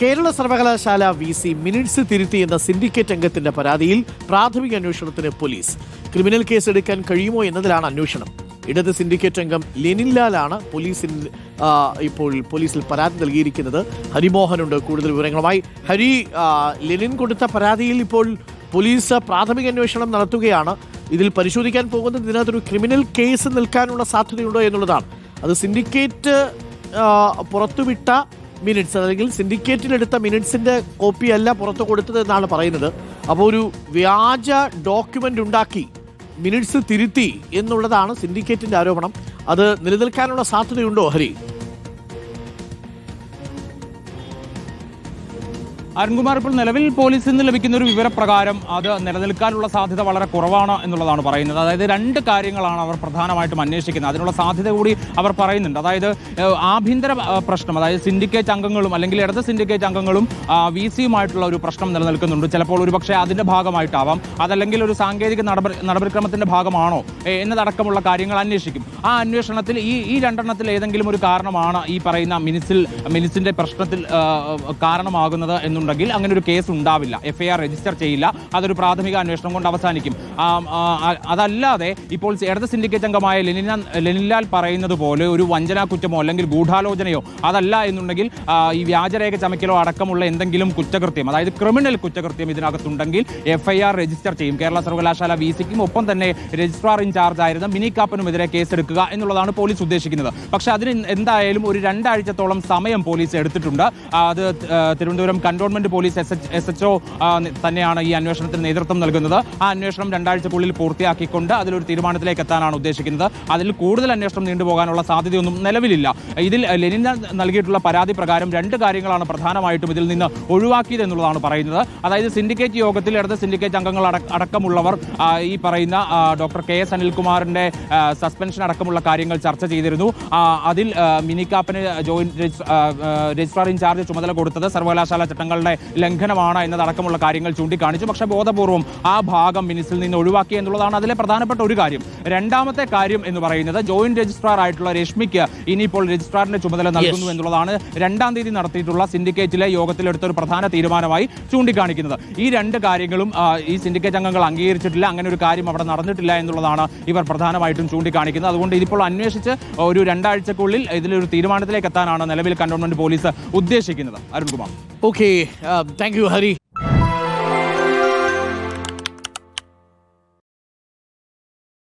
കേരള സർവകലാശാല V C minutes തിരുത്തി എന്ന സിൻഡിക്കേറ്റ് അംഗത്തിന്റെ പരാതിയിൽ പ്രാഥമിക അന്വേഷണത്തിന് പോലീസ്. ക്രിമിനൽ കേസ് എടുക്കാൻ കഴിയുമോ എന്നതിലാണ് അന്വേഷണം. ഇടത് സിൻഡിക്കേറ്റ് അംഗം ലെനിൻ ലാലാണ് പോലീസിൽ ഇപ്പോൾ പോലീസിൽ പരാതി നൽകിയിരിക്കുന്നത്. ഹരിമോഹനുണ്ട്. കൂടുതൽ വിവരങ്ങളുമായി ഹരി ലെനിൻ കൊടുത്ത പരാതിയിൽ ഇപ്പോൾ പോലീസ് പ്രാഥമിക അന്വേഷണം നടത്തുകയാണ്. ഇതിൽ പരിശോധിക്കാൻ പോകുന്നത് ഇതിനകത്തൊരു ക്രിമിനൽ കേസ് നിൽക്കാനുള്ള സാധ്യതയുണ്ടോ എന്നുള്ളതാണ്. അത് സിൻഡിക്കേറ്റ് പുറത്തുവിട്ട മിനിറ്റ്സ് അല്ലെങ്കിൽ സിൻഡിക്കേറ്റിലെടുത്ത മിനിറ്റ്സിന്റെ കോപ്പിയല്ല പുറത്തു കൊടുത്തത് എന്നാണ് പറയുന്നത്. അപ്പോൾ ഒരു വ്യാജ ഡോക്യുമെന്റ് ഉണ്ടാക്കി മിനിറ്റ്സ് തിരുത്തി എന്നുള്ളതാണ് സിൻഡിക്കേറ്റിന്റെ ആരോപണം. അത് നിലനിൽക്കാനുള്ള സാധ്യതയുണ്ടോ ഹരി? അരുൺകുമാർ ഇപ്പോൾ നിലവിൽ പോലീസിൽ നിന്ന് ലഭിക്കുന്ന ഒരു വിവരപ്രകാരം അത് നിലനിൽക്കാനുള്ള സാധ്യത വളരെ കുറവാണ് എന്നുള്ളതാണ് പറയുന്നത്. അതായത് രണ്ട് കാര്യങ്ങളാണ് അവർ പ്രധാനമായിട്ടും അന്വേഷിക്കുന്നത്. അതിനുള്ള സാധ്യത കൂടി അവർ പറയുന്നുണ്ട്. അതായത് ആഭ്യന്തര പ്രശ്നം അതായത് സിൻഡിക്കേറ്റ് അംഗങ്ങളും അല്ലെങ്കിൽ ഇടത് സിൻഡിക്കേറ്റ് അംഗങ്ങളും വി സിയുമായിട്ടുള്ള ഒരു പ്രശ്നം നിലനിൽക്കുന്നുണ്ട്. ചിലപ്പോൾ ഒരു പക്ഷേ അതിന്റെ ഭാഗമായിട്ടാവാം. അതല്ലെങ്കിൽ ഒരു സാങ്കേതിക നടപടി നടപടിക്രമത്തിന്റെ ഭാഗമാണോ? എന്നതടക്കമുള്ള കാര്യങ്ങൾ അന്വേഷിക്കും. ആ അന്വേഷണത്തിൽ ഈ ഈ രണ്ടെണ്ണത്തിൽ ഏതെങ്കിലും ഒരു കാരണമാണ് ഈ പറയുന്ന മിനിസിൽ മിനിസിന്റെ പ്രശ്നത്തിൽ കാരണമാകുന്നത് എന്നുണ്ടെങ്കിൽ അങ്ങനെ ഒരു കേസ് ഉണ്ടാവില്ല. എഫ് ഐ ആർ രജിസ്റ്റർ ചെയ്യില്ല. അതൊരു പ്രാഥമിക അന്വേഷണം കൊണ്ട് അവസാനിക്കും. അതല്ലാതെ ഇപ്പോൾ ഇടത് സിൻഡിക്കേറ്റ് അംഗമായ ലെനിന ലെനിൻലാൽ പറയുന്നത് പോലെ ഒരു വഞ്ചനാ കുറ്റമോ അല്ലെങ്കിൽ ഗൂഢാലോചനയോ അതല്ല എന്നുണ്ടെങ്കിൽ ഈ വ്യാജരേഖ ചമയ്ക്കലോ അടക്കമുള്ള എന്തെങ്കിലും കുറ്റകൃത്യം അതായത് ക്രിമിനൽ കുറ്റകൃത്യം ഇതിനകത്തുണ്ടെങ്കിൽ എഫ് ഐ ആർ രജിസ്റ്റർ ചെയ്യും. കേരള സർവകലാശാല വി സിക്കും ഒപ്പം തന്നെ രജിസ്ട്രാർ ഇൻചാർജ് ആയിരുന്ന മിനി കാപ്പനുമെതിരെ കേസെടുക്കുക എന്നുള്ളതാണ് പോലീസ് ഉദ്ദേശിക്കുന്നത്. പക്ഷേ അതിന് എന്തായാലും ഒരു രണ്ടാഴ്ചത്തോളം സമയം പോലീസ് എടുത്തിട്ടുണ്ട്. അത് Thiruvananthapuram cantonment police S H S H O തന്നെയാണ് ഈ അന്വേഷണത്തിന് നേതൃത്വം നൽകുന്നത്. ആ അന്വേഷണം രണ്ടാഴ്ചക്കുള്ളിൽ പൂർത്തിയാക്കിക്കൊണ്ട് അതിലൊരു തീരുമാനത്തിലേക്ക് എത്താനാണ് ഉദ്ദേശിക്കുന്നത്. അതിൽ കൂടുതൽ അന്വേഷണം നീണ്ടുപോകാനുള്ള സാധ്യതയൊന്നും നിലവിലില്ല. ഇതിൽ ലെനിൻ നൽകിയിട്ടുള്ള പരാതി പ്രകാരം രണ്ട് കാര്യങ്ങളാണ് പ്രധാനമായിട്ടും ഇതിൽ നിന്ന് ഒഴിവാക്കിയത് എന്നുള്ളതാണ് പറയുന്നത്. അതായത് സിൻഡിക്കേറ്റ് യോഗത്തിൽ ഇടത് സിൻഡിക്കേറ്റ് അംഗങ്ങൾ അടക്ക- അടക്കമുള്ളവർ ഈ പറയുന്ന ഡോക്ടർ കെ എസ് അനിൽകുമാറിന്റെ സസ്പെൻഷൻ സസ്പെൻഷൻ അടക്കമുള്ള കാര്യങ്ങൾ ചർച്ച ചെയ്തിരുന്നു. അതിൽ മിനിക്കാപ്പന് Mini joint registrar in charge ചുമതല കൊടുത്തത് സർവകലാശാല ചട്ടങ്ങളുടെ ലംഘനമാണ് എന്നതടക്കമുള്ള കാര്യങ്ങൾ ചൂണ്ടിക്കാണിച്ചു. പക്ഷേ ബോധപൂർവം ആ ഭാഗം മിനിസിൽ നിന്ന് ഒഴിവാക്കി എന്നുള്ളതാണ് അതിലെ പ്രധാനപ്പെട്ട ഒരു കാര്യം. രണ്ടാമത്തെ കാര്യം എന്ന് പറയുന്നത് ജോയിന്റ് രജിസ്ട്രാർ ആയിട്ടുള്ള രശ്മിക്ക് ഇനിയിപ്പോൾ രജിസ്ട്രാറിന്റെ ചുമതല നൽകുന്നു എന്നുള്ളതാണ് രണ്ടാം തീയതി നടത്തിയിട്ടുള്ള സിൻഡിക്കേറ്റിലെ യോഗത്തിലെടുത്ത ഒരു പ്രധാന തീരുമാനമായി ചൂണ്ടിക്കാണിക്കുന്നത്. ഈ രണ്ട് കാര്യങ്ങളും ഈ സിൻഡിക്കേറ്റ് അംഗങ്ങൾ അംഗീകരിച്ചിട്ടില്ല അങ്ങനെ ഒരു കാര്യം അവിടെ നടന്നിട്ടില്ല എന്നുള്ളതാണ് ഇവർ പ്രധാനമായിട്ടും ചൂണ്ടിക്കാണിക്കുന്നത്. അതുകൊണ്ട് ഇതിപ്പോൾ അന്വേഷിച്ച് ഒരു രണ്ടാഴ്ചക്കുള്ളിൽ ഇതിലൊരു തീരുമാനത്തിലേക്ക് എത്താനാണ് നിലവിൽ കണ്ടോൺമെന്റ് പോലീസ് ഉദ്ദേശിക്കുന്നത്. Arunkumar. Okay thank you Hari